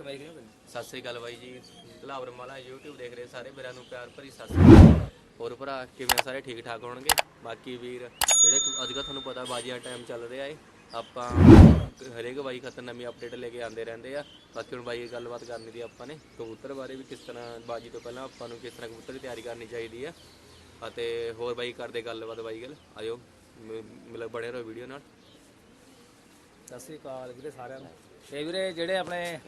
ਕਮਾਈ ਕਿਉਂ ਕਰੀ ਸਤਿ ਸ੍ਰੀ ਅਕਾਲ ਬਾਈ ਜੀ। ਭਲਾਵਰ ਮਾਲਾ YouTube ਦੇਖ ਰਹੇ ਸਾਰੇ ਵੀਰਾਂ ਨੂੰ ਪਿਆਰ ਭਰੀ ਸਤਿ ਸ੍ਰੀ ਅਕਾਲ ਹੋਰ ਭਰਾ ਕਿਵੇਂ ਸਾਰੇ? ਠੀਕ ਠਾਕ ਹੋਣਗੇ? ਬਾਕੀ ਵੀਰ ਜਿਹੜੇ ਅੱਜ ਕੱਲ੍ਹ ਤੁਹਾਨੂੰ ਪਤਾ ਬਾਜੀਆਂ ਟਾਈਮ ਚੱਲ ਰਿਹਾ ਏ। ਆਪਾਂ ਹਰੇਕ ਬਾਈ ਖਾਤਰ ਨਵੀਂ ਅਪਡੇਟ ਲੈ ਕੇ ਆਉਂਦੇ ਰਹਿੰਦੇ ਆ। ਬਾਕੀ ਹੁਣ ਬਾਈ ਗੱਲਬਾਤ ਕਰਨੀ ਦੀ ਆਪਾਂ ਨੇ ਕਬੂਤਰ ਬਾਰੇ ਵੀ ਕਿਸ ਤਰ੍ਹਾਂ ਬਾਜੀ ਤੋਂ ਪਹਿਲਾਂ ਆਪਾਂ ਨੂੰ ਕਿਸ ਤਰ੍ਹਾਂ ਕਬੂਤਰ ਦੀ ਤਿਆਰੀ ਕਰਨੀ ਚਾਹੀਦੀ ਆ। ਅਤੇ ਹੋਰ ਬਾਈ ਕਰਦੇ ਗੱਲਬਾਤ ਬਾਈ ਗੱਲ ਆਇਓ। ਮ- ਮਿਲ ਬਣੇ ਰਹੋ ਵੀਡੀਓ ਨਾਲ। ਸਤਿ ਸ੍ਰੀ ਅਕਾਲ ਵੀਰੇ ਸਾਰਿਆਂ ਨੂੰ। ਤੇ ਵੀਰੇ ਜਿਹੜੇ ਆਪਣੇ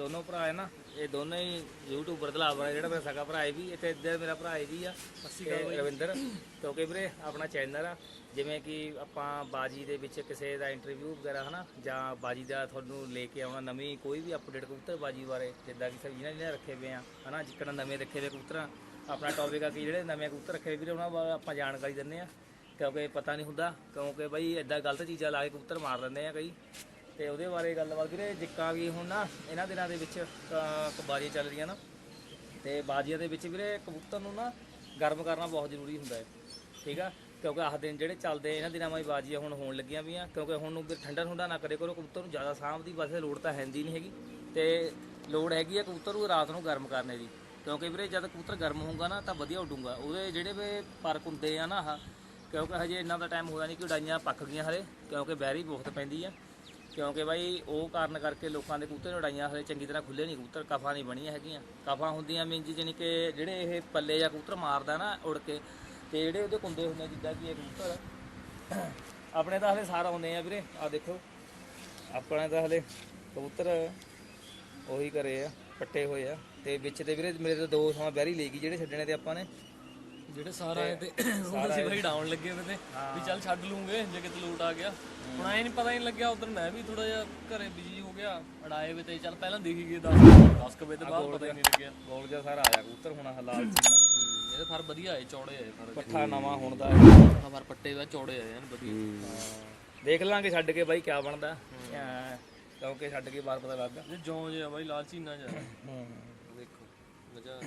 ਦੋਨੋਂ ਭਰਾ ਹੈ ਨਾ ਇਹ ਦੋਨੋਂ ਹੀ ਯੂਟਿਊਬਰ ਦਲਾਵਰ ਹੈ ਜਿਹੜਾ ਮੇਰਾ ਸਗਾ ਭਰਾ ਹੈ ਵੀ ਇੱਥੇ ਇੱਧਰ ਮੇਰਾ ਭਰਾ ਹੈ ਵੀ ਆ ਤੇ ਰਵਿੰਦਰ। ਕਿਉਂਕਿ ਵੀਰੇ ਆਪਣਾ ਚੈਨਲ ਆ ਜਿਵੇਂ ਕਿ ਆਪਾਂ ਬਾਜੀ ਦੇ ਵਿੱਚ ਕਿਸੇ ਦਾ ਇੰਟਰਵਿਊ ਵਗੈਰਾ ਹਨਾ ਜਾਂ ਬਾਜੀ ਦਾ ਤੁਹਾਨੂੰ ਲੈ ਕੇ ਆਉਣਾ ਨਵੀਂ ਕੋਈ ਵੀ ਅਪਡੇਟ ਕਬੂਤਰ ਬਾਜੀ ਬਾਰੇ ਜਿੱਦਾਂ ਕਿ ਸਭ ਜਿਹਨਾਂ ਜਿਹਨਾਂ ਰੱਖੇ ਹੋਏ ਆ ਹਨਾ ਜਿੱਕਣ ਨਵੇਂ ਰੱਖੇ ਹੋਏ ਕਬੂਤਰਾਂ ਆਪਣਾ ਟੌਪਿਕ ਆ ਕਿ ਜਿਹੜੇ ਨਵੇਂ ਕਬੂਤਰ ਰੱਖੇ ਵੀਰੇ ਉਹਨਾਂ ਬਾਰੇ ਆਪਾਂ ਜਾਣਕਾਰੀ ਦਿੰਦੇ ਆ। ਕਿਉਂਕਿ ਪਤਾ ਨਹੀਂ ਹੁੰਦਾ ਕਿਉਂਕਿ ਬਈ ਐਦਾਂ ਗਲਤ ਚੀਜ਼ਾਂ ਲਾ ਕੇ ਕਬੂਤਰ ਮਾਰ ਦਿੰਦੇ ਆ ਕਈ। ਤੇ ਉਹਦੇ ਬਾਰੇ ਗੱਲਬਾਤ ਵੀਰੇ, ਜਿੱਕਾ ਵੀ ਹੁਣ ਨਾ, ਇਹਨਾਂ ਦਿਨਾਂ ਦੇ ਵਿੱਚ ਕ- ਬਾਜ਼ੀਆਂ ਚੱਲ ਰਹੀਆਂ ਨਾ। ਤੇ ਬਾਜ਼ੀਆਂ ਦੇ ਵਿੱਚ ਵੀਰੇ, ਕਬੂਤਰ ਨੂੰ ਨਾ ਗਰਮ ਕਰਨਾ ਬਹੁਤ ਜ਼ਰੂਰੀ ਹੁੰਦਾ ਹੈ, ਠੀਕ ਆ? ਕਿਉਂਕਿ ਆਹ ਦਿਨ ਜਿਹੜੇ ਚੱਲਦੇ ਇਹਨਾਂ ਦਿਨਾਂ ਵਿੱਚ ਬਾਜ਼ੀਆਂ ਹੁਣ ਹੋਣ ਲੱਗੀਆਂ ਵੀਆਂ ਕਿਉਂਕਿ ਹੁਣ ਨੂੰ ਠੰਡਾ ਠੰਡਾ ਨਾ ਕਰੇ ਕਰੋ, ਕਬੂਤਰ ਨੂੰ ਜ਼ਿਆਦਾ ਸਾਂਭ ਦੀ ਵੈਸੇ ਲੋੜ ਤਾਂ ਹੈਂਦੀ ਨਹੀਂ ਹੈਗੀ। ਤੇ ਲੋੜ ਹੈਗੀ ਆ ਕਬੂਤਰ ਨੂੰ ਰਾਤ ਨੂੰ ਗਰਮ ਕਰਨੇ ਦੀ। ਕਿਉਂਕਿ ਵੀਰੇ, ਜਦ ਕਬੂਤਰ ਗਰਮ ਹੋਊਗਾ ਨਾ, ਤਾਂ ਵਧੀਆ ਉੱਡੂਗਾ। ਉਹਦੇ ਜਿਹੜੇ ਵੀ ਪਰਕ ਹੁੰਦੇ ਆ ਨਾ ਆਹ, ਕਿਉਂਕਿ ਹਜੇ ਇੰਨਾ ਦਾ ਟਾਈਮ ਹੋਇਆ ਨਹੀਂ ਕਿ ਉਡਾਈਆਂ ਪੱਕ ਗਈਆਂ ਹਲੇ, ਕਿਉਂਕਿ ਬੈਰੀ ਬਹੁਤ ਪੈਂਦੀ ਆ। ਕਿਉਂਕਿ ਬਾਈ ਉਹ ਕਾਰਨ ਕਰਕੇ ਲੋਕਾਂ ਦੇ ਕਬੂਤਰ ਉਡਾਈਆਂ ਹਲੇ ਚੰਗੀ ਤਰ੍ਹਾਂ ਖੁੱਲੇ ਨਹੀਂ ਕਬੂਤਰ ਕਫਾ ਨਹੀਂ ਬਣੀਆਂ ਹੈਗੀਆਂ। ਕਫਾ ਹੁੰਦੀਆਂ ਮੀਨ ਜੀ ਜਾਣੀ ਕਿ ਜਿਹੜੇ ਇਹ ਪੱਲੇ ਜਾਂ ਕਬੂਤਰ ਮਾਰਦਾ ਨਾ ਉੜ ਕੇ ਤੇ ਜਿਹੜੇ ਉਹਦੇ ਕੁੰਦੇ ਹੁੰਦੇ ਆ, ਜਿੱਦਾਂ ਕਿ ਇਹ ਕਬੂਤਰ ਆਪਣੇ ਤਾਂ ਹਲੇ ਸਾਰਾ ਹੁੰਦੇ ਆ ਵੀਰੇ ਆ ਦੇਖੋ। ਆਪਣੇ ਤਾਂ ਹਲੇ ਕਬੂਤਰ ਉਹੀ ਕਰੇ ਆ ਪੱਟੇ ਹੋਏ ਆ। ਤੇ ਵਿੱਚ ਤੇ ਵੀਰੇ ਮੇਰੇ ਤੋਂ ਦੋ ਸਮਾਂ ਬੈਰੀ ਲੈ ਗਈ ਜਿਹੜੇ ਛੱਡਣੇ ਤੇ ਆਪਾਂ ਨੇ। ਜਿਹੜੇ ਸਾਰਾ ਆਏ ਤੇ ਉਹ ਅਸੀਂ ਭਾਈ ਡਾਊਨ ਲੱਗੇ ਹੋਏ ਤੇ ਵੀ ਚੱਲ ਛੱਡ ਲੂੰਗੇ ਜੇ ਕਿਤੇ ਲੋਟ ਆ ਗਿਆ। ਹੁਣ ਐ ਨਹੀਂ ਪਤਾ ਨਹੀਂ ਲੱਗਿਆ ਉਧਰ ਮੈਂ ਵੀ ਥੋੜਾ ਜਿਹਾ ਘਰੇ ਬਿਜ਼ੀ ਹੋ ਗਿਆ ਅੜਾਏ ਵੇ ਤੇ ਚੱਲ ਪਹਿਲਾਂ ਦਿਖ ਗਏ 10 10 ਕੁ ਵਜੇ ਤੋਂ ਬਾਅਦ ਪਤਾ ਹੀ ਨਹੀਂ ਲੱਗਿਆ। ਗੋਲ ਜਿਹਾ ਸਾਰਾ ਆਇਆ ਕਬੂਤਰ ਹੁਣ ਹਲਾਲ ਸੀ ਨਾ। ਇਹਦੇ ਫਰ ਵਧੀਆ ਆਏ ਚੌੜੇ ਆਏ ਫਰ। ਪੱਠਾ ਨਵਾਂ ਹੁਣ ਦਾ। ਫਰ ਪੱਟੇ ਵਾ ਚੌੜੇ ਆਏ ਹਨ ਵਧੀਆ। ਦੇਖ ਲਾਂਗੇ ਛੱਡ ਕੇ ਬਾਈ ਕਿਆ ਬਣਦਾ। ਕਿਉਂਕਿ ਛੱਡ ਕੇ ਬਾਅਦ ਪਤਾ ਲੱਗਦਾ ਇਹ ਜੌਂ ਜਿਹਾ ਬਾਈ ਲਾਲ ਚੀਨਾ ਜਿਹਾ। ਦੇਖੋ ਵਜਾ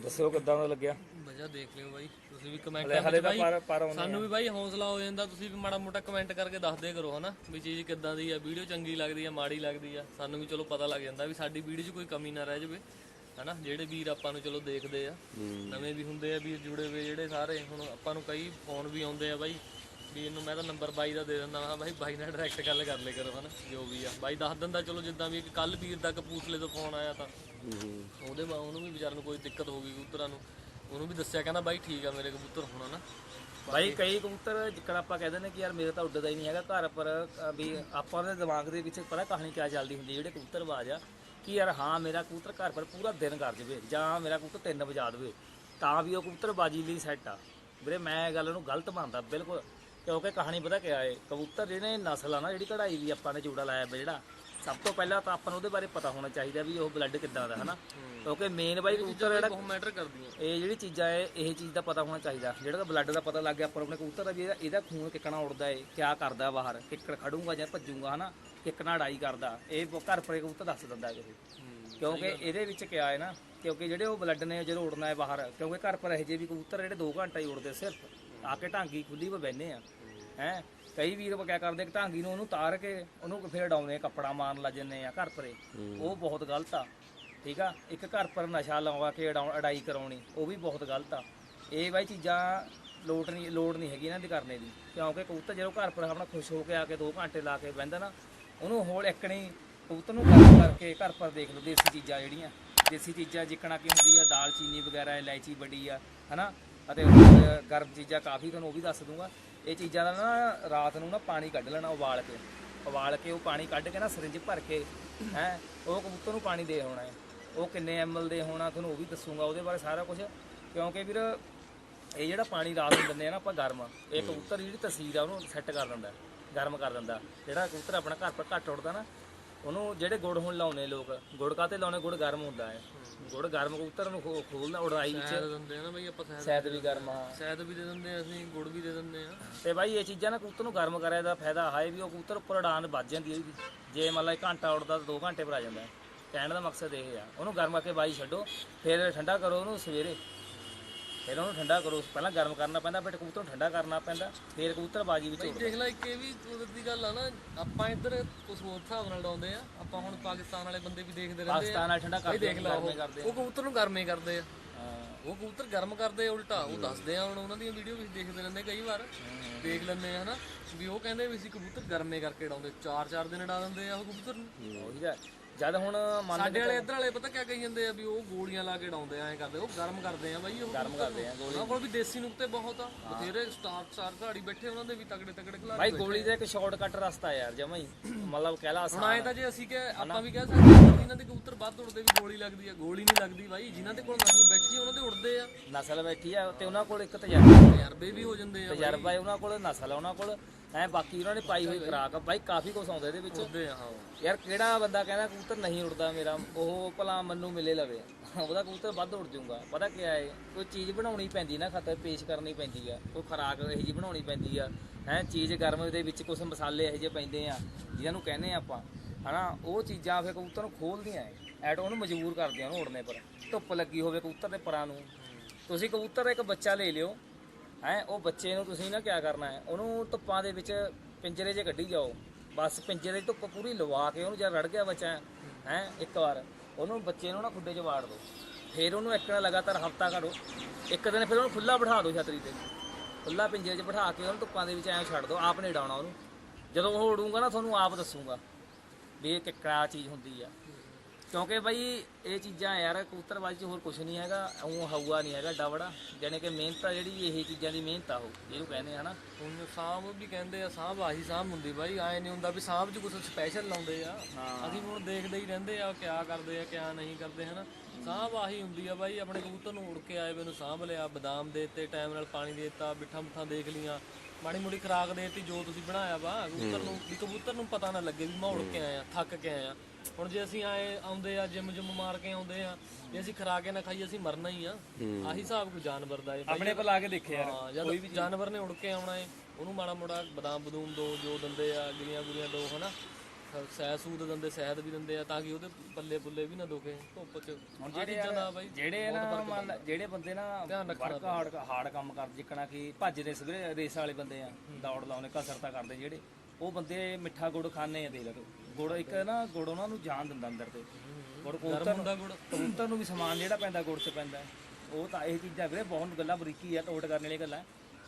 ਦੱਸੋ ਕਿੱਦਾਂ ਦਾ ਲੱਗਿਆ? ਵਜਾ ਦੇਖ ਲਿਓ ਬਾਈ। ਤੁਸੀਂ ਵੀ ਕਮੈਂਟ ਹਲੇ ਹਲੇ ਤਾਂ ਪਰ ਪਰ ਆਉਂਦੇ ਸਾਨੂੰ ਵੀ ਬਾਈ ਹੌਸਲਾ ਹੋ ਜਾਂਦਾ। ਤੁਸੀਂ ਵੀ ਮਾੜਾ ਮੋਟਾ ਕਮੈਂਟ ਕਰਕੇ ਦੱਸਦੇ ਕਰੋ ਹਨਾ ਵੀ ਚੀਜ਼ ਕਿੱਦਾਂ ਦੀ ਆ। ਵੀਡੀਓ ਚੰਗੀ ਲੱਗਦੀ ਆ ਮਾੜੀ ਲੱਗਦੀ ਆ। ਸਾਨੂੰ ਵੀ ਚਲੋ ਪਤਾ ਲੱਗ ਜਾਂਦਾ ਵੀ ਸਾਡੀ ਵੀਡੀਓ 'ਚ ਕੋਈ ਕਮੀ ਨਾ ਰਹਿ ਜਾਵੇ ਹਨਾ। ਜਿਹੜੇ ਵੀਰ ਆਪਾਂ ਨੂੰ ਚਲੋ ਦੇਖਦੇ ਆ ਨਵੇਂ ਵੀ ਹੁੰਦੇ ਆ ਵੀਰ ਜੁੜੇ ਹੋਏ ਜਿਹੜੇ ਸਾਰੇ। ਹੁਣ ਆਪਾਂ ਨੂੰ ਕਈ ਫੋਨ ਵੀ ਆਉਂਦੇ ਆ ਬਾਈ। ਵੀ ਇਹਨੂੰ ਮੈਂ ਤਾਂ ਨੰਬਰ ਬਾਈ ਦਾ ਦੇ ਦਿੰਦਾ ਹਾਂ ਬਾਈ ਬਾਈ ਨਾਲ ਡਾਇਰੈਕਟ ਗੱਲ ਕਰ ਲੈ ਕਰੋ ਹਨਾ ਜੋ ਵੀ ਆ। ਬਾਈ ਦੱਸ ਦਿੰਦਾ ਚਲੋ ਜਿੱਦਾਂ ਵੀ ਕੱਲ ਵੀਰ ਦਾ ਕਪੂਰਥਲੇ ਤੋਂ ਫੋਨ ਆਇਆ ਤਾਂ। ਉਹਦੇ ਬਾ ਉਹਨੂੰ ਵੀ ਵਿਚਾਰ ਨੂੰ ਕੋਈ ਦਿੱਕਤ ਹੋ ਗਈ ਕਬੂਤਰਾਂ ਨੂੰ। ਉਹਨੂੰ ਵੀ ਦੱਸਿਆ ਕਹਿੰਦਾ ਬਾਈ ਠੀਕ ਆ ਮੇਰੇ ਕਬੂਤਰ ਹੁਣ ਹਨਾ। ਬਾਈ ਕਈ ਕਬੂਤਰ ਜਿੱਕਣ ਆਪਾਂ ਕਹਿੰਦੇ ਨੇ ਕਿ ਯਾਰ ਮੇਰੇ ਤਾਂ ਉੱਡਦਾ ਹੀ ਨਹੀਂ ਹੈਗਾ ਘਰ ਪਰ ਵੀ ਆਪਾਂ ਦੇ ਦਿਮਾਗ ਦੇ ਵਿੱਚ ਪਤਾ ਕਹਾਣੀ ਕਿਆ ਚੱਲਦੀ ਹੁੰਦੀ ਜਿਹੜੇ ਕਬੂਤਰ ਬਾਜ ਆ ਕਿ ਯਾਰ ਹਾਂ ਮੇਰਾ ਕਬੂਤਰ ਘਰ ਪਰ ਪੂਰਾ ਦਿਨ ਕਰ ਜਵੇ ਜਾਂ ਮੇਰਾ ਕਬੂਤਰ 3 ਵਜਾ ਦੇਵੇ ਤਾਂ ਵੀ ਉਹ ਕਬੂਤਰ ਬਾਜੀ ਲਈ ਸੈੱਟ ਆ। ਵੀਰੇ ਮੈਂ ਇਹ ਗੱਲ ਨੂੰ ਗਲਤ ਮੰਨਦਾ ਬਿਲਕੁਲ। ਕਿਉਂਕਿ ਕਹਾਣੀ ਪਤਾ ਕਿਆ ਏ? ਕਬੂਤਰ ਜਿਹੜੇ ਨਸਲ ਆ ਨਾ ਜਿਹੜੀ ਕਢਾਈ ਦੀ ਆਪਾਂ ਨੇ ਜੋੜਾ ਲਾਇਆ ਵਾ ਜਿਹੜਾ ਸਭ ਤੋਂ ਪਹਿਲਾਂ ਤਾਂ ਆਪਾਂ ਨੂੰ ਉਹਦੇ ਬਾਰੇ ਪਤਾ ਹੋਣਾ ਚਾਹੀਦਾ ਵੀ ਉਹ ਬਲੱਡ ਕਿੱਦਾਂ ਦਾ ਹਨਾ? ਕਿਉਂਕਿ ਮੇਨ ਬਾਈ ਕਬੂਤਰ ਜਿਹੜਾ ਬਹੁਤ ਮੈਟਰ ਕਰਦੀਆਂ। ਇਹ ਜਿਹੜੀ ਚੀਜ਼ਾਂ ਹੈ ਇਹ ਚੀਜ਼ ਦਾ ਪਤਾ ਹੋਣਾ ਚਾਹੀਦਾ। ਜਿਹੜਾ ਬਲੱਡ ਦਾ ਪਤਾ ਲੱਗ ਗਿਆ ਆਪਾਂ ਆਪਣੇ ਕਬੂਤਰ ਦਾ ਵੀ ਇਹਦਾ ਇਹਦਾ ਖੂਨ ਕਿੱਕਣਾ ਉੜਦਾ ਏ ਕਿਆ ਕਰਦਾ ਬਾਹਰ? ਕਿੱਕੜ ਖੜੂਗਾ ਜਾਂ ਭੱਜੂਗਾ ਹਨਾ? ਕਿੱਕਣਾ ਅੜਾਈ ਕਰਦਾ। ਇਹ ਘਰ ਪਰੇ ਕਬੂਤਰ ਦੱਸ ਦਿੰਦਾ ਇਹ। ਕਿਉਂਕਿ ਇਹਦੇ ਵਿੱਚ ਕਿਆ ਹੈ ਨਾ ਕਿਉਂਕਿ ਜਿਹੜੇ ਉਹ ਬਲੱਡ ਨੇ ਜਦੋਂ ਉੜਨਾ ਹੈ ਬਾਹਰ ਕਿਉਂਕਿ ਘਰ ਪਰ ਇਹੋ ਜਿਹੇ ਵੀ ਕਬੂਤਰ ਜਿਹੜੇ 2 ਘੰਟੇ ਹੀ ਉੜਦੇ ਸਿਰਫ। ਆ ਕੇ ਢਾਂਗੀ ਖੁੱਲੀ ਵਾ ਬਹਿੰਦੇ ਆ। ਹੈ? ਕਈ ਵੀਰ ਕਿਆ ਕਰਦੇ ਕਿ ਢਾਂਗੀ ਨੂੰ ਉਹਨੂੰ ਤਾਰ ਕੇ ਉਹਨੂੰ ਫੇਰ ਡਾਉਂਦੇ ਕੱਪੜਾ ਮਾਰਨ ਲੱਗ ਜੰਨੇ ਆ ਘਰ ਪਰੇ। ਉਹ ਬਹੁਤ ਗਲਤ ਆ। ਠੀਕ ਆ? ਇੱਕ ਘਰ ਪਰ ਨਸ਼ਾ ਲਵਾ ਕੇ ਅਡਾਈ ਕਰਾਉਣੀ ਉਹ ਵੀ ਬਹੁਤ ਗਲਤ ਆ। ਇਹ ਬਾਈ ਚੀਜ਼ਾਂ ਲੋਟ ਨਹੀਂ ਲੋੜ ਨਹੀਂ ਹੈਗੀ ਇਹਨਾਂ ਦੀ ਕਰਨੇ ਦੀ। ਕਿਉਂਕਿ ਕਬੂਤਰ ਜਦੋਂ ਘਰ ਪਰ ਆਪਣਾ ਖੁਸ਼ ਹੋ ਕੇ ਆ ਕੇ 2 ਘੰਟੇ ਲਾ ਕੇ ਬਹਿੰਦਾ ਨਾ ਉਹਨੂੰ ਹੋਲ ਇੱਕਣੀ ਕਬੂਤਰ ਨੂੰ ਗਰਮ ਕਰਕੇ ਘਰ ਪਰ ਦੇਖ ਲਓ ਦੇਸੀ ਚੀਜ਼ਾਂ ਜਿਹੜੀਆਂ। ਦੇਸੀ ਚੀਜ਼ਾਂ ਜਿੱਕਣਾ ਕੀ ਹੁੰਦੀ ਆ ਦਾਲ ਚੀਨੀ ਵਗੈਰਾ ਇਲਾਇਚੀ ਵੱਡੀ ਆ ਹਨਾ? ਅਤੇ ਗਰਮ ਚੀਜ਼ਾਂ ਕਾਫੀ ਤੁਹਾਨੂੰ ਉਹ ਵੀ ਦੱਸ ਦੂੰਗਾ। ਇਹ ਚੀਜ਼ਾਂ ਦਾ ਨਾ ਰਾਤ ਨੂੰ ਨਾ ਪਾਣੀ ਕੱਢ ਲੈਣਾ ਉਬਾਲ ਕੇ। ਉਬਾਲ ਕੇ ਉਹ ਪਾਣੀ ਕੱਢ ਕੇ ਨਾ ਸਰਿੰਜ ਭਰ ਕੇ ਹੈ ਉਹ ਕਬੂਤਰ ਨੂੰ ਪਾਣੀ ਦੇ ਹੋਣਾ ਹੈ। ਉਹ ਕਿੰਨੇ ਐਮਐਲ ਦੇ ਹੋਣਾ ਤੁਹਾਨੂੰ ਉਹ ਵੀ ਦੱਸੂਗਾ ਉਹਦੇ ਬਾਰੇ ਸਾਰਾ ਕੁਝ ਕਿਉਂਕਿ ਵੀਰ ਇਹ ਜਿਹੜਾ ਪਾਣੀ ਰਾਤ ਨੂੰ ਦਿੰਦੇ ਆ ਨਾ ਆਪਾਂ ਗਰਮ ਇਹ ਕਬੂਤਰ ਜਿਹੜੀ ਤਸੀਰ ਆ ਉਹਨੂੰ ਸੈੱਟ ਕਰ ਦਿੰਦਾ ਗਰਮ ਕਰ ਦਿੰਦਾ। ਜਿਹੜਾ ਕਬੂਤਰ ਆਪਣਾ ਘਰ ਪਰ ਘੱਟ ਉੱਡਦਾ ਨਾ ਉਹਨੂੰ ਜਿਹੜੇ ਗੁੜ ਹੁਣ ਲਾਉਂਦੇ ਲੋਕ ਗੁੜ ਕਾਤੇ ਲਾਉਣੇ? ਗੁੜ ਗਰਮ ਹੁੰਦਾ ਹੈ। ਗੁੜ ਗਰਮ ਕਬੂਤਰ ਨੂੰ ਖੋ- ਖੋਲਦਾ ਉਡਾਈ ਵਿੱਚ। ਦਿੰਦੇ ਆ ਨਾ ਬਾਈ ਆਪਾਂ ਸ਼ਾਇਦ ਸ਼ਾਇਦ ਵੀ ਗਰਮ ਆ। ਸ਼ਾਇਦ ਵੀ ਦੇ ਦਿੰਦੇ ਆ ਅਸੀਂ ਗੁੜ ਵੀ ਦੇ ਦਿੰਦੇ ਆ। ਤੇ ਬਾਈ ਇਹ ਚੀਜ਼ਾਂ ਨਾ ਕਬੂਤਰ ਨੂੰ ਗਰਮ ਕਰਿਆ ਦਾ ਫਾਇਦਾ ਹੈ ਵੀ ਉਹ ਕਬੂਤਰ ਉੱਪਰ ਉਡਾਨ ਵੱਜ ਜਾਂਦੀ ਹੈ ਉਹਦੀ। ਜੇ ਮੰਨ ਲਾ ਇੱਕ ਘੰਟਾ ਉੜਦਾ ਤਾਂ 2 ਘੰਟੇ ਪਰ ਆ ਜਾਂਦਾ ਹੈ। ਕਹਿਣ ਦਾ ਮਕਸਦ ਇਹ ਆ। ਉਹਨੂੰ ਗਰਮ ਕਰਕੇ ਬਾਈ ਛੱਡੋ ਫਿਰ ਠੰਡਾ ਕਰੋ ਉਹਨੂੰ ਸਵੇਰੇ। ਫਿਰ ਉਹਨੂੰ ਠੰਡਾ ਕਰੋ। ਪਹਿਲਾਂ ਗਰਮ ਕਰਨਾ ਪੈਂਦਾ ਫਿਰ ਕਬੂਤਰ ਨੂੰ ਠੰਡਾ ਕਰਨਾ ਪੈਂਦਾ ਫਿਰ ਕਬੂਤਰ ਬਾਜੀ ਵਿੱਚ ਦੇਖ ਲੈ ਇੱਕ ਇਹ ਵੀ ਕੁਦਰਤੀ ਗੱਲ ਆ ਨਾ ਆਪਾਂ ਇੱਧਰ ਕੁਝ ਹੋਰ ਹਿਸਾਬ ਨਾਲ ਡਾਉਂਦੇ ਆ। ਆਪਾਂ ਹੁਣ ਪਾਕਿਸਤਾਨ ਵਾਲੇ ਬੰਦੇ ਵੀ ਦੇਖਦੇ ਰਹਿੰਦੇ ਆ। ਪਾਕਿਸਤਾਨ ਨਾਲ ਠੰਡਾ ਕਰਦੇ ਦੇਖ ਲੈ ਉਹ ਕਬੂਤਰ ਨੂੰ ਗਰਮੇ ਕਰਦੇ ਆ। ਹਾਂ। ਉਹ ਕਬੂਤਰ ਗਰਮ ਕਰਦੇ ਉਲਟਾ ਉਹ ਦੱਸਦੇ ਆ ਹੁਣ ਉਹਨਾਂ ਦੀਆਂ ਵੀਡੀਓ ਵੀ ਦੇਖਦੇ ਰਹਿੰਦੇ ਕਈ ਵਾਰ। ਦੇਖ ਲੈਂਦੇ ਆ ਹਨਾ ਵੀ ਉਹ ਕਹਿੰਦੇ ਵੀ ਅਸੀਂ ਕਬੂਤਰ ਗਰਮੇ ਕਰਕੇ ਡਾਉਂਦੇ ਚਾਰ ਚਾਰ ਦਿਨ ਡਾ ਦਿੰਦੇ ਆ ਉਹ ਕਬੂਤਰ ਨੂੰ। ਉਹੀ ਤਾਂ। ਜਦ ਹੁਣ ਮੰਨ ਸਾਡੇ ਵਾਲੇ ਇੱਧਰ ਵਾਲੇ ਪਤਾ ਕਿਆ ਕਹੀ ਜਾਂਦੇ ਆ ਵੀ ਉਹ ਗੋਲੀਆਂ ਲਾ ਕੇ ਡਾਉਂਦੇ ਆ ਐਂ ਕਰਦੇ ਉਹ ਗਰਮ ਕਰਦੇ ਆ ਬਾਈ ਉਹ। ਗਰਮ ਕਰਦੇ ਆ ਉਹਨਾਂ ਕੋਲ ਵੀ ਦੇਸੀ ਨੁਕਤੇ ਬਹੁਤ ਆ ਬਥੇਰੇ ਸਟਾਰ ਸਟਾਰ ਘਾੜੀ ਬੈਠੇ ਉਹਨਾਂ ਦੇ ਵੀ ਤਗੜੇ ਤਗੜੇ ਖਿਲਾੜੀ ਭਾਈ ਗੋਲੀ ਦਾ ਇੱਕ ਸ਼ਾਰਟਕਟ ਰਸਤਾ ਯਾਰ ਜਮਾ ਹੀ। ਮਤਲਬ ਕਹਿ ਲਾ ਹੁਣ ਆਸਾਨ ਆਏ ਤਾਂ ਜੇ ਅਸੀਂ ਕਿ ਆਪਾਂ ਵੀ ਕਹਿ ਸਕਦੇ ਹਾਂ ਜਿਨ੍ਹਾਂ ਦੇ ਕਬੂਤਰ ਵੱਧ ਉੜਦੇ ਵੀ ਗੋਲੀ ਲੱਗਦੀ ਆ ਗੋਲੀ ਨਹੀਂ ਲੱਗਦੀ ਬਾਈ ਜਿਨ੍ਹਾਂ ਦੇ ਕੋਲ ਨਸਲ ਬੈਠੀ ਆ ਉਹਨਾਂ ਦੇ ਉੜਦੇ ਆ। ਨਸਲ ਬੈਠੀ ਆ ਤੇ ਉਹਨਾਂ ਕੋਲ ਇੱਕ ਤਜਰਬਾ। ਤਜਰਬੇ ਵੀ ਹੋ ਜਾਂਦੇ ਆ ਤਜਰਬਾ ਹੈ ਉਹਨਾਂ ਕੋਲ ਨਸਲ ਆ ਉਹਨਾਂ ਕੋਲ। ਐ ਬਾਕੀ ਉਹਨਾਂ ਨੇ ਪਾਈ ਹੋਈ ਖਰਾਕ। ਆ ਬਾਈ ਕਾਫੀ ਕੁਛ ਆਉਂਦਾ ਇਹਦੇ ਵਿੱਚ। ਉੜਦੇ ਆ ਹਾਂ। ਯਾਰ ਕਿਹੜਾ ਬੰਦਾ ਕਹਿੰਦਾ ਕਬੂਤਰ ਨਹੀਂ ਉੜਦਾ ਮੇਰਾ ਉਹ ਭਲਾ ਮੰਨੂ ਮਿਲੇ ਲਵੇ। ਉਹਦਾ ਕਬੂਤਰ ਵੱਧ ਉੜ ਜਾਊਗਾ। ਪਤਾ ਕੀ ਹੈ ਕੋਈ ਚੀਜ਼ ਬਣਾਉਣੀ ਪੈਂਦੀ ਨਾ ਖਤਰ ਪੇਸ਼ ਕਰਨੀ ਪੈਂਦੀ ਆ। ਕੋਈ ਖਰਾਕ ਇਹੋ ਜਿਹੀ ਬਣਾਉਣੀ ਪੈਂਦੀ ਆ। ਹੈ ਚੀਜ਼ ਗਰਮ ਦੇ ਵਿੱਚ ਕੁਝ ਮਸਾਲੇ ਇਹੋ ਜਿਹੇ ਪੈਂਦੇ ਆ ਜਿਹਨਾਂ ਨੂੰ ਕਹਿੰਦੇ ਆ ਆਪਾਂ। ਹਨਾ ਉਹ ਚੀਜ਼ਾਂ ਫਿਰ ਕਬੂਤਰ ਨੂੰ ਖੋਲਦੀਆਂ ਐ ਐਟ ਉਹਨੂੰ ਮਜਬੂਰ ਕਰਦੀਆਂ ਉਹਨੂੰ ਉੜਨੇ ਪਰ। ਧੁੱਪ ਲੱਗੀ ਹੋਵੇ ਕਬੂਤਰ ਦੇ ਪਰਾਂ ਨੂੰ। ਤੁਸੀਂ ਕਬੂਤਰ ਇੱਕ ਬੱਚਾ ਲੈ ਲਿਓ। ਹੈ, ਉਹ ਬੱਚੇ ਨੂੰ ਤੁਸੀਂ ਨਾ ਕਿਆ ਕਰਨਾ ਹੈ, ਉਹਨੂੰ ਧੁੱਪਾਂ ਦੇ ਵਿੱਚ ਪਿੰਜਰੇ 'ਚ ਕੱਢੀ ਜਾਓ, ਬਸ ਪਿੰਜਰੇ 'ਚ ਧੁੱਪ ਪੂਰੀ ਲਵਾ ਕੇ ਉਹਨੂੰ ਜਦ ਰੜ ਗਿਆ ਬੱਚਾ, ਹੈ, ਇੱਕ ਵਾਰ, ਉਹਨੂੰ ਬੱਚੇ ਨੂੰ ਨਾ ਖੁੱਡੇ 'ਚ ਵਾੜ ਦਿਓ। ਫਿਰ ਉਹਨੂੰ ਇੱਕ ਨਾਲ ਲਗਾਤਾਰ ਹਫਤਾ ਘੜੋ ਇੱਕ ਦਿਨ ਫਿਰ ਉਹਨੂੰ ਖੁੱਲਾ ਬਿਠਾ ਦਿਓ ਛਤਰੀ ਤੇ। ਖੁੱਲਾ ਪਿੰਜਰੇ 'ਚ ਬਿਠਾ ਕੇ ਉਹਨੂੰ ਧੁੱਪਾਂ ਦੇ ਵਿੱਚ ਐਂ ਛੱਡ ਦਿਓ, ਆਪ ਨਹੀਂ ਡਾਉਣਾ ਉਹਨੂੰ। ਜਦੋਂ ਉਹ ਉਡੂਗਾ ਨਾ, ਤੁਹਾਨੂੰ ਆਪ ਦੱਸੂਗਾ ਵੀ ਇਹ ਕਿੱਕਾ ਚੀਜ਼ ਹੁੰਦੀ ਆ। ਕਿਉਂਕਿ ਬਈ ਇਹ ਚੀਜ਼ਾਂ ਯਾਰ ਕਬੂਤਰਬਾਜ਼ੀ 'ਚ ਹੋਰ ਕੁਝ ਨਹੀਂ ਹੈਗਾ ਉਹ ਹਊਆ ਨਹੀਂ ਹੈਗਾ ਏਡਾ ਬੜਾ ਜਾਣੀ ਕਿ ਮਿਹਨਤ ਆ ਜਿਹੜੀ ਇਹ ਚੀਜ਼ਾਂ ਦੀ ਮਿਹਨਤ ਆ ਉਹ ਜਿਹਨੂੰ ਕਹਿੰਦੇ ਆ ਨਾ ਹੁਣ ਸਾਂਭ ਵੀ ਕਹਿੰਦੇ ਆ ਸਾਂਭ ਆਹੀ ਸਾਂਭ ਹੁੰਦੀ ਬਾਈ ਐ ਨਹੀਂ ਹੁੰਦਾ ਵੀ ਸਾਂਭ 'ਚ ਕੁਝ ਸਪੈਸ਼ਲ ਲਾਉਂਦੇ ਆ। ਅਸੀਂ ਹੁਣ ਦੇਖਦੇ ਹੀ ਰਹਿੰਦੇ ਆ ਕਿਆ ਕਰਦੇ ਆ ਕਿਆ ਨਹੀਂ ਕਰਦੇ ਹਨਾ। ਸਾਂਭ ਆਹੀ ਹੁੰਦੀ ਆ ਬਾਈ ਆਪਣੇ ਕਬੂਤਰ ਨੂੰ ਉੜ ਕੇ ਆਏ ਵੇ ਨੂੰ ਸਾਂਭ ਲਿਆ ਬਦਾਮ ਦੇ ਦਿੱਤੇ ਟਾਈਮ ਨਾਲ ਪਾਣੀ ਦੇ ਦਿੱਤਾ ਬਿੱਠਾ ਮੁੱਠਾ ਦੇਖ ਲੀਆਂ ਮਾੜੀ ਮੋੜੀ ਖਰਾਕ ਦੇ ਦਿੱਤੀ ਜੋ ਤੁਸੀਂ ਬਣਾਇਆ ਵਾ ਕਬੂਤਰ ਨੂੰ ਵੀ ਕਬੂਤਰ ਨੂੰ ਪਤਾ ਨਾ ਲੱਗੇ ਵੀ ਮੈਂ ਉੜ ਕੇ ਆਇਆ ਥੱਕ ਕੇ ਆਇਆ ਹੁਣ ਜੇ ਅਸੀਂ ਆਏ ਆਉਂਦੇ ਆ ਜਿਮ ਜਿਮ ਮਾਰ ਕੇ ਆਉਂਦੇ ਆ ਜੇ ਅਸੀਂ ਖਰਾਕੇ ਨਾ ਖਾਈ ਅਸੀਂ ਮਰਨਾ ਹੀ ਆ। ਆਹੀ ਹਿਸਾਬ ਕੋਈ ਜਾਨਵਰ ਦਾ ਹੈ ਆਪਣੇ ਕੋਲ ਲਾ ਕੇ ਦੇਖੇ ਯਾਰ ਹਾਂ ਜਦ ਜਾਨਵਰ ਨੇ ਉੜ ਕੇ ਆਉਣਾ ਏ ਉਹਨੂੰ ਮਾੜਾ ਮੋੜਾ ਬਦਾਮ ਬਦੂਮ ਦੋ ਜੋ ਦਿੰਦੇ ਆ ਗਿਰੀਆਂ ਗੁਰੀਆਂ ਦੋ ਹਨਾ। ਸਹਿ ਸੂਦ ਦਿੰਦੇ ਸ਼ਹਿਦ ਵੀ ਦਿੰਦੇ ਆ ਤਾਂ ਕਿ ਉਹਦੇ ਪੱਲੇ ਪੁੱਲੇ ਵੀ ਨਾ ਦੁਖੇ ਧੁੱਪ ਚ। ਹੁਣ ਜਿਹੜੇ ਦਾ ਬਾਈ ਜਿਹੜੇ ਨਾ ਮੰਨ ਜਿਹੜੇ ਬੰਦੇ ਨਾ ਵਰਕ ਹਾਰਡ ਹਾਰਡ ਕੰਮ ਕਰਦੇ ਜਿੱਕਣਾ ਕਿ ਭੱਜਦੇ ਸਵੇਰੇ ਰੇਸ ਵਾਲੇ ਬੰਦੇ ਆ ਦੌੜ ਲਾਉਣੇ ਕਸਰਤਾਂ ਕਰਦੇ ਜਿਹੜੇ ਉਹ ਬੰਦੇ ਮਿੱਠਾ ਗੁੜ ਖਾਣੇ ਆ ਦੇ ਲੋ ਗੁੜ ਇੱਕ ਨਾ ਗੁੜ ਉਹਨਾਂ ਨੂੰ ਜਾਨ ਦਿੰਦਾ ਅੰਦਰ ਤੇ। ਗੁੜ ਕਬੂਤਰ ਗੁੜ। ਕਬੂਤਰ ਨੂੰ ਵੀ ਸਮਾਨ ਜਿਹੜਾ ਪੈਂਦਾ ਗੁੜ 'ਚ ਪੈਂਦਾ। ਉਹ ਤਾਂ ਇਹ ਚੀਜ਼ਾਂ ਵੀਰੇ ਬਹੁਤ ਗੱਲਾਂ ਬਰੀਕੀ ਆ ਟੋਟ ਕਰਨ ਵਾਲੀਆਂ ਗੱਲਾਂ।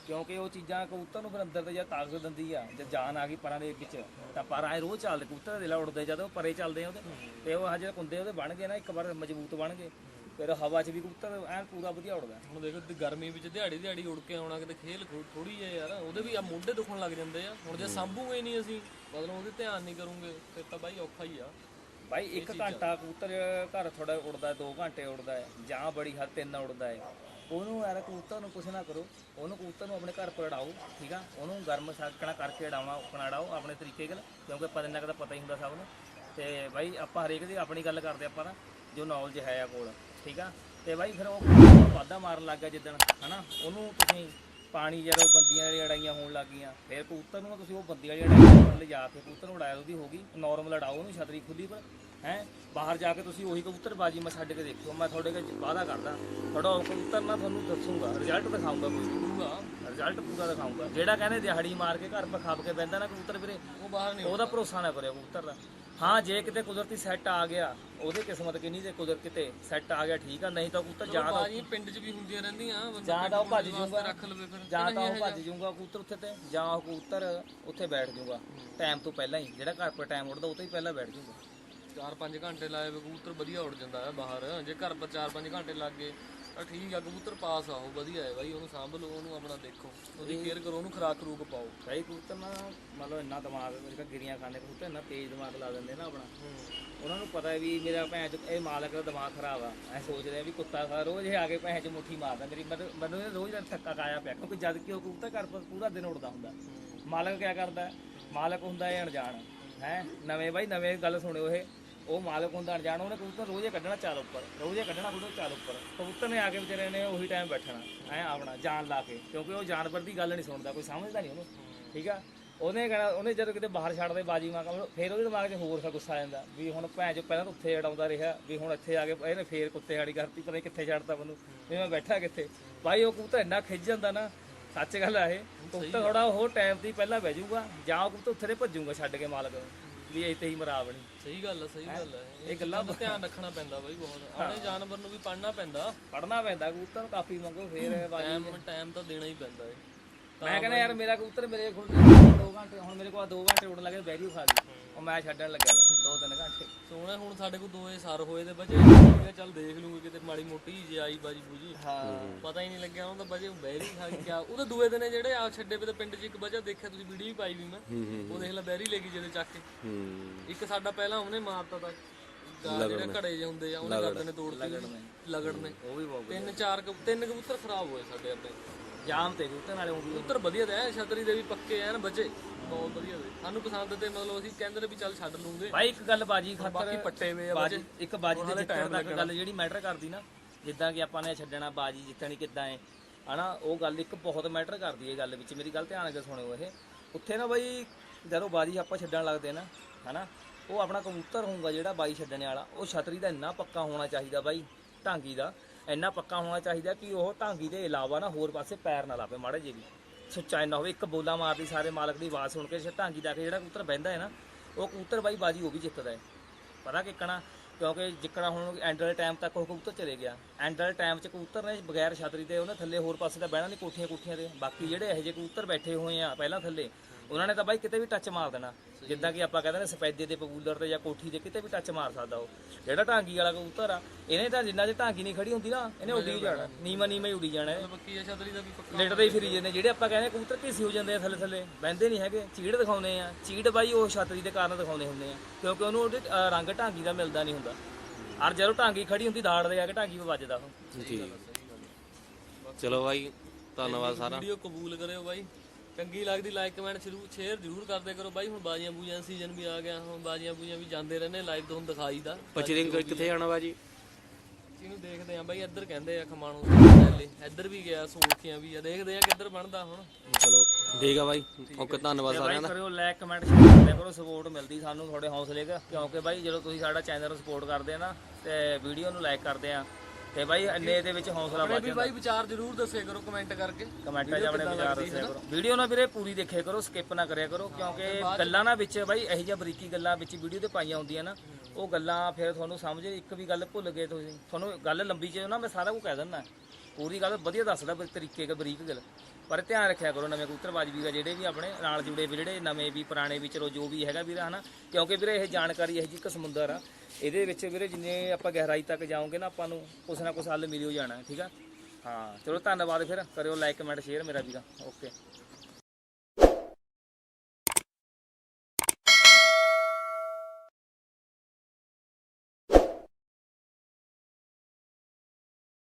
ਕਿਉਂਕਿ ਉਹ ਚੀਜ਼ਾਂ ਕਬੂਤਰ ਨੂੰ ਫਿਰ ਅੰਦਰ ਤੇ ਜਾਂ ਤਾਕਤ ਦਿੰਦੀ ਆ। ਜੇ ਜਾਨ ਆ ਗਈ ਪਰਾਂ ਦੇ ਵਿੱਚ ਤਾਂ ਪਰ ਆਏ ਰੋਜ਼ ਚੱਲਦੇ ਕਬੂਤਰ ਦੇ ਲਾ ਉੜਦੇ ਜਦੋਂ ਪਰੇ ਚੱਲਦੇ ਆ ਉਹਦੇ ਤੇ ਉਹ ਹਜੇ ਕੁੰਦੇ ਉਹਦੇ ਬਣ ਗਏ ਨਾ ਇੱਕ ਵਾਰ ਮਜ਼ਬੂਤ ਬਣ ਗਏ। ਫਿਰ ਹਵਾ 'ਚ ਵੀ ਕਬੂਤਰ ਐਨ ਪੂਰਾ ਵਧੀਆ ਉੜਦਾ ਹੁਣ ਦੇਖੋ ਤੇ ਗਰਮੀ ਵਿੱਚ ਦਿਹਾੜੀ ਦਿਹਾੜੀ ਉੜ ਕੇ ਆਉਣਾ ਕਿਤੇ ਖੇਲ ਥੋੜੀ ਹੈ ਯਾਰ ਉਹਦੇ ਵੀ ਆ ਮੋਢੇ ਦੁਖਣ ਲੱਗ ਜਾਂਦੇ ਆ। ਹੁਣ ਜੇ ਸਾਂਭੂਗੇ ਨਹੀਂ ਅਸੀਂ ਮਤਲਬ ਉਹਦੇ ਧਿਆਨ ਨਹੀਂ ਕਰੂੰਗੇ ਫਿਰ ਤਾਂ ਬਾਈ ਔਖਾ ਹੀ ਆ। ਭਾਈ 1 ਘੰਟਾ ਕਬੂਤਰ ਘਰ ਥੋੜਾ ਉੜਦਾ 2 ਘੰਟੇ ਉੜਦਾ ਹੈ ਜਾਂ ਬੜੀ ਹੱਦ ਤਿੰਨ ਉੜਦਾ ਹੈ। ਉਹਨੂੰ ਯਾਰ ਕਬੂਤਰ ਨੂੰ ਕੁਛ ਨਾ ਕਰੋ, ਉਹਨੂੰ ਕਬੂਤਰ ਨੂੰ ਆਪਣੇ ਘਰ ਪਰ ਉਡਾਓ ਠੀਕ ਆ? ਉਹਨੂੰ ਗਰਮ ਸਾਕਣਾ ਕਰਕੇ ਉਡਾਉਣਾ ਉਪਣਾ ਉਡਾਓ ਆਪਣੇ ਤਰੀਕੇ ਨਾਲ, ਕਿਉਂਕਿ ਪਤਾ ਨਹੀਂ ਲੱਗਦਾ ਪਤਾ ਹੀ ਹੁੰਦਾ ਸਭ ਨੂੰ। ਤੇ ਬਾਈ, ਆਪਾਂ ਹਰੇਕ ਦੀ ਆਪਣੀ ਗੱਲ ਕਰਦੇ ਆਪਾਂ ਨਾ ਜੋ ਨੌਲੇਜ ਹੈ ਆ ਕੋਲ, ਠੀਕ ਆ? ਤੇ ਬਾਈ, ਫਿਰ ਉਹ ਵਾਧਾ ਮਾਰਨ ਲੱਗ ਗਿਆ ਜਿੱਦਣ, ਹਨਾ? ਉਹਨੂੰ ਤੁਸੀਂ ਪਾਣੀ ਜਦੋਂ ਬੰਦੀਆਂ ਵਾਲੀ ਲੜਾਈਆਂ ਹੋਣ ਲੱਗ ਗਈਆਂ, ਫਿਰ ਕਬੂਤਰ ਨੂੰ ਨਾ ਤੁਸੀਂ ਉਹ ਬੰਦੀਆਂ ਵਾਲੀਆਂ ਲੜਾਈਆਂ ਨਾਲ ਲਿਜਾ ਕੇ ਕਬੂਤਰ ਨੂੰ ਉਡਾਇਆ ਉਹਦੀ ਹੋ ਗਈ ਨਾਰਮਲ ਲੜਾਓ ਉਹਨੂੰ ਛਤਰੀ ਖੁੱਲੀ ਪਰ। ਹੈ। ਬਾਹਰ ਜਾ ਕੇ ਤੁਸੀਂ ਉਹੀ ਕਬੂਤਰ ਬਾਜੀ ਮੈਂ ਛੱਡ ਕੇ ਦੇਖਿਓ ਮੈਂ ਤੁਹਾਡੇ ਕੋਲ ਵਾਅਦਾ ਕਰਦਾ। ਤੁਹਾਡਾ ਉਹ ਕਬੂਤਰ ਨਾ ਤੁਹਾਨੂੰ ਦੱਸੂਗਾ ਰਿਜ਼ਲਟ ਦਿਖਾਊਂਗਾ ਕੋਈ। ਪੂਰਾ? ਰਿਜ਼ਲਟ ਪੂਰਾ ਦਿਖਾਊਂਗਾ। ਜਿਹੜਾ ਕਹਿੰਦੇ ਦਿਹਾੜੀ ਮਾਰ ਕੇ ਘਰ ਪਖਾਪ ਕੇ ਬੈੰਦਾ ਨਾ ਕਬੂਤਰ ਵੀਰੇ ਉਹ ਬਾਹਰ ਨਹੀਂ ਉਹਦਾ ਭਰੋਸਾ ਨਾ ਕਰਿਓ ਕਬੂਤਰ ਦਾ। ਹਾਂ ਜੇ ਕਿਤੇ ਕੁਦਰਤੀ ਸੈੱਟ ਆ ਗਿਆ ਉਹਦੀ ਕਿਸਮਤ ਕਿੰਨੀ ਤੇ ਕੁਦਰਤ ਕਿਤੇ ਸੈੱਟ ਆ ਗਿਆ ਠੀਕ ਆ ਨਹੀਂ ਤਾਂ ਕਬੂਤਰ ਜਾਂ ਤਾਂ ਬਾਜੀ ਪਿੰਡ 'ਚ ਵੀ ਹੁੰਦੀਆਂ ਰਹਿੰਦੀਆਂ ਜਾਂ ਤਾਂ ਉਹ ਭੱਜ ਜੂਗਾ ਰੱਖ ਲਵੇ ਫਿਰ। ਜਾਂ ਤਾਂ ਉਹ ਭੱਜ ਜਾਊਗਾ ਕਬੂਤਰ ਉੱਥੇ ਤੇ ਜਾਂ ਉਹ ਕਬੂਤਰ ਉੱਥੇ ਬੈਠ ਜਾਊਗਾ। ਟਾਈਮ ਤੋਂ ਪਹਿਲਾਂ ਹੀ ਜਿਹੜਾ ਘਰ ਪਰ ਟਾਈਮ ਉੱਡਦਾ ਉਹ ਤੋਂ ਹੀ ਪਹਿਲਾਂ ਬੈਠ ਜਾਊਗਾ। 4-5 ਘੰਟੇ ਲਾਏ ਵੇ ਕਬੂਤਰ ਵਧੀਆ ਉੱਡ ਜਾਂਦਾ ਹੈ ਬਾਹਰ। ਜੇ ਘਰ ਪਰ 4-5 ਘੰਟੇ ਲੱਗ ਗਏ ਤਾਂ ਠੀਕ ਆ ਕਬੂਤਰ ਪਾਸ ਆ ਉਹ ਵਧੀਆ ਹੈ ਬਾਈ ਉਹਨੂੰ ਸਾਂਭ ਲਓ ਉਹਨੂੰ ਆਪਣਾ ਦੇਖੋ। ਉਹਦੀ ਕੇਅਰ ਕਰੋ ਉਹਨੂੰ ਖਰਾਕ ਖਰੂਕ ਪਾਓ। ਕਈ ਕਬੂਤਰ ਨਾ ਮਤਲਬ ਇੰਨਾ ਦਿਮਾਗ ਜਿਹੜਾ ਗਿਰੀਆਂ ਖਾਂਦੇ ਕਬੂਤਰ ਇੰਨਾ ਤੇਜ਼ ਦਿਮਾਗ ਲਾ ਦਿੰਦੇ ਨਾ ਆਪਣਾ। ਉਹਨਾਂ ਨੂੰ ਪਤਾ ਹੈ ਵੀ ਮੇਰਾ ਭੈਣ ਚ ਇਹ ਮਾਲਕ ਦਾ ਦਿਮਾਗ ਖਰਾਬ ਆ। ਐ ਸੋਚਦੇ ਆ ਵੀ ਕੁੱਤਾ ਖਾ ਰੋਜ਼ ਇਹ ਆ ਕੇ ਭੈਣ ਚ ਮੁੱਠੀ ਮਾਰਦਾ। ਮੇਰੀ ਮੈਨੂੰ ਮੈਨੂੰ ਇਹ ਰੋਜ਼ ਦਾ ਥੱਕਾ ਕਾਇਆ ਪਿਆ ਕਿਉਂਕਿ ਜਦ ਕਿ ਉਹ ਕਬੂਤਰ ਘਰ ਪਰ ਪੂਰਾ ਦਿਨ ਉੜਦਾ ਹੁੰਦਾ। ਮਾਲਕ ਕਿਆ ਕਰਦਾ? ਮਾਲਕ ਹੁੰਦਾ ਇਹ ਅਣਜਾਣ। ਹੈ? ਨਵੇਂ ਬਾਈ ਨਵੇਂ ਗੱਲ ਸੁਣਿਓ ਇਹ। ਉਹ ਮਾਲਕ ਹੁੰਦਾ ਅਣਜਾਣ ਉਹਨੇ ਕਬੂਤਰ ਰੋਜ਼ ਹੀ ਕੱਢਣਾ ਚਾਲ ਉੱਪਰ ਰੋਜ਼ ਹੀ ਕੱਢਣਾ ਕਬੂਤਰ ਚਾਲ ਉੱਪਰ। ਕਬੂਤਰ ਨੇ ਆ ਕੇ ਵਿਚਾਰੇ ਨੇ ਉਹੀ ਟਾਈਮ ਬੈਠਣਾ ਐ ਆਪਣਾ ਜਾਨ ਲਾ ਕੇ ਕਿਉਂਕਿ ਉਹ ਜਾਨਵਰ ਦੀ ਗੱਲ ਨਹੀਂ ਸੁਣਦਾ ਕੋਈ ਸਮਝਦਾ ਨਹੀਂ ਉਹਨੂੰ ਠੀਕ ਆ? ਉਹਨੇ ਕਹਿਣਾ ਉਹਨੇ ਜਦੋਂ ਕਿਤੇ ਬਾਹਰ ਛੱਡਦੇ ਬਾਜੀ ਮਾਰ ਫਿਰ ਉਹਦੇ ਦਿਮਾਗ 'ਚ ਹੋਰ ਸਾ ਗੁੱਸਾ ਆ ਜਾਂਦਾ ਵੀ ਹੁਣ ਭੈਣ ਜੋ ਪਹਿਲਾਂ ਤਾਂ ਉੱਥੇ ਅੜਾਉਂਦਾ ਰਿਹਾ ਵੀ ਹੁਣ ਇੱਥੇ ਆ ਕੇ ਇਹਨੇ ਫੇਰ ਕੁੱਤੇ ਆੜੀ ਕਰਤੀ ਪਤਾ ਕਿੱਥੇ ਛੱਡਤਾ ਮੈਨੂੰ ਵੀ ਮੈਂ ਬੈਠਾ ਕਿੱਥੇ। ਭਾਈ ਉਹ ਕਬੂਤਰ ਇੰਨਾ ਖਿੱਚ ਜਾਂਦਾ ਨਾ ਸੱਚ ਗੱਲ ਆ ਇਹ ਕਬੂਤਰ ਥੋੜਾ ਉਹ ਟਾਈਮ ਦੀ ਪਹਿਲਾਂ ਬਹਿ ਜਾਊਗਾ ਜਾਂ ਉਹ ਕਬੂਤਰ ਉੱਥੇ ਦੇ ਭੱਜੂਗਾ ਛੱਡ ਕੇ ਮਾਲਕ ਨੂੰ। ਵੀ ਇੱਥੇ ਹੀ ਮਰਾ ਬਣੀ ਸਹੀ ਗੱਲ ਆ ਸਹੀ ਗੱਲ ਆ। ਇਹ ਗੱਲਾਂ ਦਾ ਧਿਆਨ ਰੱਖਣਾ ਪੈਂਦਾ ਬਾਈ ਬਹੁਤ। ਆਪਣੇ ਜਾਨਵਰ ਨੂੰ ਵੀ ਪੜਨਾ ਪੈਂਦਾ। ਪੜਨਾ ਪੈਂਦਾ ਕਬੂਤਰ ਕਾਫੀ ਮੰਗੋ ਫੇਰ ਬਾਜੀ ਟਾਈਮ ਟਾਈਮ ਤਾਂ ਦੇਣਾ ਹੀ ਪੈਂਦਾ ਏ। ਮੈਂ ਕਹਿੰਦਾ ਯਾਰ ਮੇਰਾ ਕਬੂਤਰ ਮੇਰੇ ਕੋਲ 2 ਘੰਟੇ ਹੁਣ ਮੇਰੇ ਕੋਲ 2 ਘੰਟੇ ਉੜਨ ਲੱਗੇ ਬੈਰੀ ਖਾ ਗਈ ਉਹ ਮੈਂ ਛੱਡਣ ਲੱਗਿਆ ਵਾ 2-3 ਘੰਟੇ। ਸੋਹਣਾ ਹੁਣ ਸਾਡੇ ਕੋਲ ਦੋਏ ਸਰ ਹੋਏ ਤੇ ਬਜੇ ਮੈਂ ਕਿਹਾ ਚੱਲ ਦੇਖ ਲੂੰਗੇ ਕਿਤੇ ਮਾੜੀ ਮੋਟੀ ਜੇ ਆਈ ਬਾਜੀ ਬੂਜੀ। ਹਾਂ। ਪਤਾ ਹੀ ਨਹੀਂ ਲੱਗਿਆ ਉਹਨਾਂ ਦਾ ਬਜੇ ਬੈਰੀ ਖਾ ਕੇ ਕਿਆ। ਉਹਦੇ ਦੂਏ ਦਿਨੇ ਜਿਹੜੇ ਆ ਛੱਡੇ ਪੇ ਤੇ ਪਿੰਡ 'ਚ ਇੱਕ ਵਜਾ ਦੇਖਿਆ ਤੁਸੀਂ ਵੀਡੀਓ ਵੀ ਪਾਈ ਵੀ ਮੈਂ। ਉਹ ਦੇਖ ਲੈ ਬੈਰੀ ਲੈ ਗਈ ਜਿਹਦੇ ਚੱਕ ਕੇ। ਇੱਕ ਸਾਡਾ ਪਹਿਲਾਂ ਉਹਨੇ ਮਾਰਤਾ ਤਾਂ। ਜਿਹੜੇ ਘੜੇ ਜਿਹੇ ਹੁੰਦੇ ਆ ਉਹਨੇ ਕਰਦੇ ਨੇ ਤੋੜਤੀ। ਲਗੜ ਨੇ। ਉਹ ਵੀ ਬਹੁਤ ਤਿੰਨ ਚਾਰ ਤਿੰਨ ਕਬੂਤਰ ਖਰਾਬ ਹੋਏ ਸਾਡੇ ਆਪਣੇ ਜਾਮ ਤੇ ਕਬੂਤਰ ਨਾਲੇ ਉਹ ਵੀ। ਕਬੂਤਰ ਵਧੀਆ ਤੇ ਛਤਰੀ ਦੇ ਵੀ ਪੱਕੇ ਐਨ ਬੱਚੇ। ਬਹੁਤ ਵਧੀਆ ਦੇ ਸਾਨੂੰ ਪਸੰਦ ਤੇ ਮਤਲਬ ਅਸੀਂ ਕਹਿੰਦੇ ਨੇ ਵੀ ਚੱਲ ਛੱਡ ਲੂੰਗੇ। ਭਾਈ ਇੱਕ ਗੱਲ ਬਾਜੀ ਖਾਤਰ ਬਾਕੀ ਪੱਟੇ ਵੇ ਆ ਬਾਜੀ ਇੱਕ ਬਾਜੀ ਦੇ ਜਿੱਤਣ ਤੱਕ ਗੱਲ ਜਿਹੜੀ ਮੈਟਰ ਕਰਦੀ ਨਾ ਜਿੱਦਾਂ ਕਿ ਆਪਾਂ ਨੇ ਛੱਡਣਾ ਬਾਜੀ ਜਿੱਤਣੀ ਕਿੱਦਾਂ ਹੈ ਹਨਾ? ਉਹ ਗੱਲ ਇੱਕ ਬਹੁਤ ਮੈਟਰ ਕਰਦੀ ਹੈ ਗੱਲ ਵਿੱਚ। ਮੇਰੀ ਗੱਲ ਧਿਆਨ ਨਾਲ ਸੁਣਿਓ ਇਹ। ਉੱਥੇ ਨਾ ਬਾਈ ਜਦੋਂ ਬਾਜੀ ਆਪਾਂ ਛੱਡਣ ਲੱਗਦੇ ਨਾ ਹਨਾ? ਉਹ ਆਪਣਾ ਕਬੂਤਰ ਹੋਊਗਾ ਜਿਹੜਾ ਬਾਈ ਛੱਡਣੇ ਵਾਲਾ। ਉਹ ਛਤਰੀ ਦਾ ਇੰਨਾ ਪੱਕਾ ਹੋਣਾ ਚਾਹੀਦਾ ਬਾਈ ਢਾਂਗੀ ਦਾ। ਇੰਨਾ ਪੱਕਾ ਹੋਣਾ ਚਾਹੀਦਾ ਕਿ ਉਹ ਢਾਂਗੀ ਦੇ ਇਲਾਵਾ ਨਾ ਹੋਰ ਪਾਸੇ ਪੈਰ ਨਾ ਲਾਵੇ ਮਾੜੇ ਜੇ ਵੀ। ਸੁੱਚਾ ਇੰਨਾ ਹੋਵੇ, ਇੱਕ ਬੋਲਾ ਮਾਰਦੀ ਸਾਰੇ ਮਾਲਕ ਦੀ ਆਵਾਜ਼ ਸੁਣ ਕੇ ਜੇ ਢਾਂਗੀ ਦਾ ਕੇ ਜਿਹੜਾ ਕਬੂਤਰ ਬਹਿੰਦਾ ਹੈ ਨਾ, ਉਹ ਕਬੂਤਰ ਬਾਈ ਬਾਜੀ ਉਹ ਵੀ ਜਿੱਤਦਾ ਹੈ। ਪਤਾ ਕਿੱਕਣਾ? ਕਿਉਂਕਿ ਜਿੱਕਣਾ ਹੁਣ ਐਂਡ ਵਾਲੇ ਟਾਈਮ ਤੱਕ ਉਹ ਕਬੂਤਰ ਚਲੇ ਗਿਆ। ਐਂਡ ਵਾਲੇ ਟਾਈਮ 'ਚ ਕਬੂਤਰ ਨੇ ਬਗੈਰ ਛਤਰੀ ਦੇ ਉਹਨੇ ਥੱਲੇ ਹੋਰ ਪਾਸੇ ਤਾਂ ਬਹਿਣਾ ਨਹੀਂ ਕੋਠੀਆਂ ਕੋਠੀਆਂ ਤੇ। ਬਾਕੀ ਜਿਹੜੇ ਇਹੋ ਜਿਹੇ ਕਬੂਤਰ ਬੈਠੇ ਹੋਏ ਆ, ਪਹਿਲਾਂ ਥੱਲੇ ਉਹਨਾਂ ਨੇ ਤਾਂ ਬਾਈ ਕਿਤੇ ਵੀ ਟੱਚ ਮਾਰ ਦੇਣਾ। ਜਿੱਦਾਂ ਕਿ ਆਪਾਂ ਕਹਿੰਦੇ ਨੇ ਸਫੈਦੇ ਤੇ ਪਪੂਲਰ ਤੇ ਜਾਂ ਕੋਠੀ ਤੇ ਕਿਤੇ ਵੀ ਟੱਚ ਮਾਰ ਸਕਦਾ ਉਹ। ਜਿਹੜਾ ਢਾਂਗੀ ਵਾਲਾ ਕਬੂਤਰ ਆ ਇਹਨੇ ਤਾਂ ਜਿੰਨਾ ਚ ਢਾਂਗੀ ਨਹੀਂ ਖੜੀ ਹੁੰਦੀ ਨਾ ਇਹਨੇ ਉੱਡੀ ਜਾਣਾ। ਨੀਮਾ ਨੀਮਾ ਹੀ ਉੱਡੀ ਜਾਣਾ ਇਹ। ਪੱਕੀ ਆ ਛਤਰੀ ਦਾ ਵੀ ਪੱਕਾ ਲਿਟਦੇ ਹੀ ਫਿਰੀ ਜਾਂਦੇ। ਜਿਹੜੇ ਆਪਾਂ ਕਹਿੰਦੇ ਕਬੂਤਰ ਘੀਸੀ ਹੋ ਜਾਂਦੇ ਆ ਥੱਲੇ ਥੱਲੇ ਬਹਿੰਦੇ ਨਹੀਂ ਹੈਗੇ ਚੀੜ ਦਿਖਾਉਂਦੇ ਆ। ਚੀੜ ਬਾਈ ਉਹ ਛਤਰੀ ਦੇ ਕਾਰਨ ਦਿਖਾਉਂਦੇ ਹੁੰਦੇ ਆ ਕਿਉਂਕਿ ਉਹਨੂੰ ਉਹਦੇ ਰੰਗ ਢਾਂਗੀ ਦਾ ਮਿਲਦਾ ਨਹੀਂ ਹੁੰਦਾ। ਔਰ ਜਦੋਂ ਢਾਂਗੀ ਖੜੀ ਹੁੰਦੀ ਦਾੜਦੇ ਆ ਕੇ ਢਾਂਗੀ ਵੱਜਦਾ ਉਹ। ਜੀ। ਚਲੋ ਬਾਈ ਧੰਨਵਾਦ ਸਾਰਾ। ਵੀਡੀਓ ਕਬੂਲ ਕਰਿਓ ਬਾਈ। ਚੰਗੀ ਲੱਗਦੀ ਲਾਈਕ ਕਮੈਂਟ ਸ਼ੁਰੂ ਸ਼ੇਅਰ ਜ਼ਰੂਰ ਕਰਦੇ ਕਰੋ ਬਾਈ। ਹੁਣ ਬਾਜੀਆਂ ਬੂਜੀਆਂ ਸੀਜ਼ਨ ਵੀ ਆ ਗਿਆ ਹੁਣ ਬਾਜੀਆਂ ਬੂਜੀਆਂ ਵੀ ਜਾਂਦੇ ਰਹਿੰਦੇ ਲਾਈਵ ਤੋਂ ਦਿਖਾਈਦਾ। 25 ਦਿਨ ਕਿੱਥੇ ਜਾਣਾ ਬਾਜੀ? ਇਹਨੂੰ ਦੇਖਦੇ ਆ ਬਾਈ ਇੱਧਰ ਕਹਿੰਦੇ ਆ ਖਮਾਣੋ ਪਹਿਲੇ ਇੱਧਰ ਵੀ ਗਿਆ ਸੋਖੀਆਂ ਵੀ ਆ ਦੇਖਦੇ ਆ ਕਿੱਧਰ ਬਣਦਾ ਹੁਣ। ਚਲੋ ਠੀਕ ਆ ਬਾਈ। ਓਕੇ ਧੰਨਵਾਦ ਸਾਰਿਆਂ ਦਾ। ਕਰਿਓ ਲਾਈਕ ਕਮੈਂਟ ਸ਼ੇਅਰ ਕਰੋ ਸਪੋਰਟ ਮਿਲਦੀ ਸਾਨੂੰ ਤੁਹਾਡੇ ਹੌਸਲੇ ਦਾ ਕਿਉਂਕਿ ਬਾਈ ਜਦੋਂ ਤੁਸੀਂ ਸਾਡਾ ਚੈਨਲ ਨੂੰ ਸਪੋਰਟ ਕਰਦੇ ਆ ਨਾ ਤੇ ਵੀਡੀਓ ਨੂੰ ਲਾਈਕ ਕਰਦੇ ਆ ਤੇ ਬਾਈ ਇੰਨੇ ਦੇ ਵਿੱਚ ਹੌਸਲਾ ਵੱਧ ਵੀ ਬਾਈ ਵਿਚਾਰ ਜ਼ਰੂਰ ਦੱਸਿਆ ਕਰੋ ਕਮੈਂਟ ਕਰਕੇ। ਕਮੈਂਟਾਂ 'ਚ ਆਪਣੇ ਵਿਚਾਰ ਦੱਸਿਆ ਕਰੋ। ਵੀਡੀਓ ਨਾ ਵੀਰੇ ਪੂਰੀ ਦੇਖਿਆ ਕਰੋ ਸਕਿਪ ਨਾ ਕਰਿਆ ਕਰੋ ਕਿਉਂਕਿ ਗੱਲਾਂ ਨਾ ਵਿੱਚ ਬਾਈ ਇਹੋ ਜਿਹੀਆਂ ਬਰੀਕੀ ਗੱਲਾਂ ਵਿੱਚ ਵੀਡੀਓ ਤੇ ਪਾਈਆਂ ਹੁੰਦੀਆਂ ਨਾ ਉਹ ਗੱਲਾਂ ਫਿਰ ਤੁਹਾਨੂੰ ਸਮਝ ਇੱਕ ਵੀ ਗੱਲ ਭੁੱਲ ਗਏ ਤੁਸੀਂ। ਤੁਹਾਨੂੰ ਗੱਲ ਲੰਬੀ ਚ ਨਾ ਮੈਂ ਸਾਰਾ ਕੁਝ ਕਹਿ ਦਿੰਦਾ। ਪੂਰੀ ਗੱਲ ਵਧੀਆ ਦੱਸਦਾ ਤਰੀਕੇ ਦਾ ਬਰੀਕ ਗੱਲ। ਪਰ ਧਿਆਨ ਰੱਖਿਆ ਕਰੋ ਨਵੇਂ ਕਬੂਤਰਬਾਜ਼ ਵੀਰ ਆ ਜਿਹੜੇ ਵੀ ਆਪਣੇ ਨਾਲ ਜੁੜੇ ਵੀ, ਜਿਹੜੇ ਨਵੇਂ ਵੀ, ਪੁਰਾਣੇ ਵੀ, ਚਲੋ ਜੋ ਵੀ ਹੈਗਾ ਵੀਰ, ਹਨਾ? ਕਿਉਂਕਿ ਵੀਰੇ ਇਹ ਜਾਣਕਾਰੀ ਇਹ ਜੀ ਇੱਕ ਸਮੁੰਦਰ ਆ। ਇਹਦੇ ਵਿੱਚ ਵੀਰੇ ਜਿੰਨੇ ਆਪਾਂ ਗਹਿਰਾਈ ਤੱਕ ਜਾਓਗੇ ਨਾ ਆਪਾਂ ਨੂੰ ਕੁਛ ਨਾ ਕੁਛ ਹੱਲ ਮਿਲ ਹੋ ਜਾਣਾ, ਠੀਕ ਆ? ਹਾਂ, ਚਲੋ ਧੰਨਵਾਦ ਫਿਰ। ਕਰਿਓ ਲਾਈਕ ਕਮੈਂਟ ਸ਼ੇਅਰ ਮੇਰਾ ਵੀਰਾ। ਓਕੇ